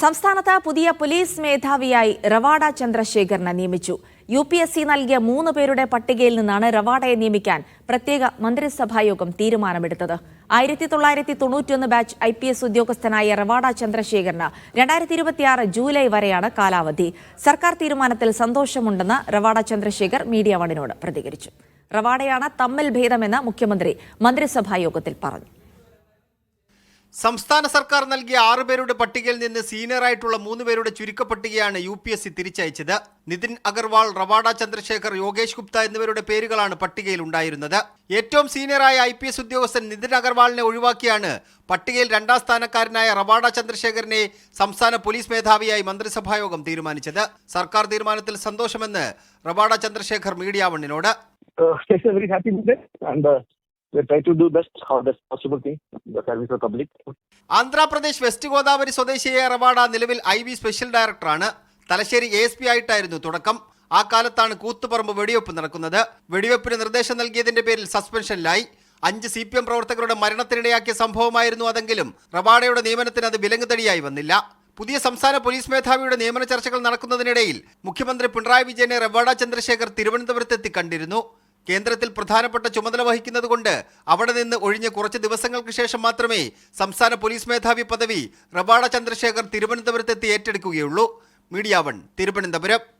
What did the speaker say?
സംസ്ഥാനത്ത് പുതിയ പോലീസ് മേധാവിയായി റവാഡ ചന്ദ്രശേഖരനെ നിയമിച്ചു. യു പി എസ് സി നൽകിയ മൂന്ന് പേരുടെ പട്ടികയിൽ നിന്നാണ് റവാഡയെ നിയമിക്കാൻ പ്രത്യേക മന്ത്രിസഭായോഗം തീരുമാനമെടുത്തത്. ആയിരത്തി തൊള്ളായിരത്തി തൊണ്ണൂറ്റിയൊന്ന് ബാച്ച് ഐ പി എസ് ഉദ്യോഗസ്ഥനായ റവാഡ ചന്ദ്രശേഖരന് രണ്ടായിരത്തി ഇരുപത്തിയാറ് ജൂലൈ വരെയാണ് കാലാവധി. സർക്കാർ തീരുമാനത്തിൽ സന്തോഷമുണ്ടെന്ന് റവാഡ ചന്ദ്രശേഖർ മീഡിയ വണിനോട് പ്രതികരിച്ചു. റവാഡയാണ് തമ്മിൽ ഭേദമെന്ന് മുഖ്യമന്ത്രി മന്ത്രിസഭായോഗത്തിൽ പറഞ്ഞു. സംസ്ഥാന സർക്കാർ നൽകിയ ആറുപേരുടെ പട്ടികയിൽ നിന്ന് സീനിയറായിട്ടുള്ള മൂന്ന് പേരുടെ ചുരുക്കപ്പട്ടികയാണ് യു പി എസ് സി തിരിച്ചയച്ചത്. നിതിൻ അഗർവാൾ റവാഡ ചന്ദ്രശേഖർ യോഗേഷ് ഗുപ്ത എന്നിവരുടെ പേരുകളാണ് പട്ടികയിൽ ഉണ്ടായിരുന്നത്. ഏറ്റവും സീനിയറായ ഐ പി എസ് ഉദ്യോഗസ്ഥൻ നിതിൻ അഗർവാളിനെ ഒഴിവാക്കിയാണ് പട്ടികയിൽ രണ്ടാം സ്ഥാനക്കാരനായ റവാഡ ചന്ദ്രശേഖരനെ സംസ്ഥാന പോലീസ് മേധാവിയായി മന്ത്രിസഭായോഗം തീരുമാനിച്ചത്. സർക്കാർ തീരുമാനത്തിൽ സന്തോഷമെന്ന് റവാഡ ചന്ദ്രശേഖർ മീഡിയ വണ്ണിനോട്. ആന്ധ്രാപ്രദേശ് വെസ്റ്റ് ഗോദാവരി സ്വദേശിയായ റവാഡ നിലവിൽ ഐ ബി സ്പെഷ്യൽ ഡയറക്ടറാണ് തലശ്ശേരി എസ് പി ആയിട്ടായിരുന്നു തുടക്കം. ആ കാലത്താണ് കൂത്തുപറമ്പ് വെടിവെപ്പ് നടക്കുന്നത്. വെടിവെപ്പിന് നിർദ്ദേശം നൽകിയതിന്റെ പേരിൽ സസ്പെൻഷനിലായി അഞ്ച് സി പി എം പ്രവർത്തകരുടെ മരണത്തിനിടയാക്കിയ സംഭവമായിരുന്നു അതെങ്കിലും റവാഡയുടെ നിയമനത്തിന് അത് വിലങ്ങുതടിയായി വന്നില്ല. പുതിയ സംസ്ഥാന പോലീസ് മേധാവിയുടെ നിയമന ചർച്ചകൾ നടക്കുന്നതിനിടയിൽ മുഖ്യമന്ത്രി പിണറായി വിജയനെ റവാഡ ചന്ദ്രശേഖർ തിരുവനന്തപുരത്തെത്തി കണ്ടിരുന്നു. കേന്ദ്രത്തിൽ പ്രധാനപ്പെട്ട ചുമതല വഹിക്കുന്നതുകൊണ്ട് അവിടെ നിന്ന് ഒഴിഞ്ഞ് കുറച്ച് ദിവസങ്ങൾക്ക് ശേഷം മാത്രമേ സംസ്ഥാന പോലീസ് മേധാവി പദവി റബാഡ ചന്ദ്രശേഖർ തിരുവനന്തപുരത്തെത്തി ഏറ്റെടുക്കുകയുള്ളൂ. Media One Thiruvananthapuram.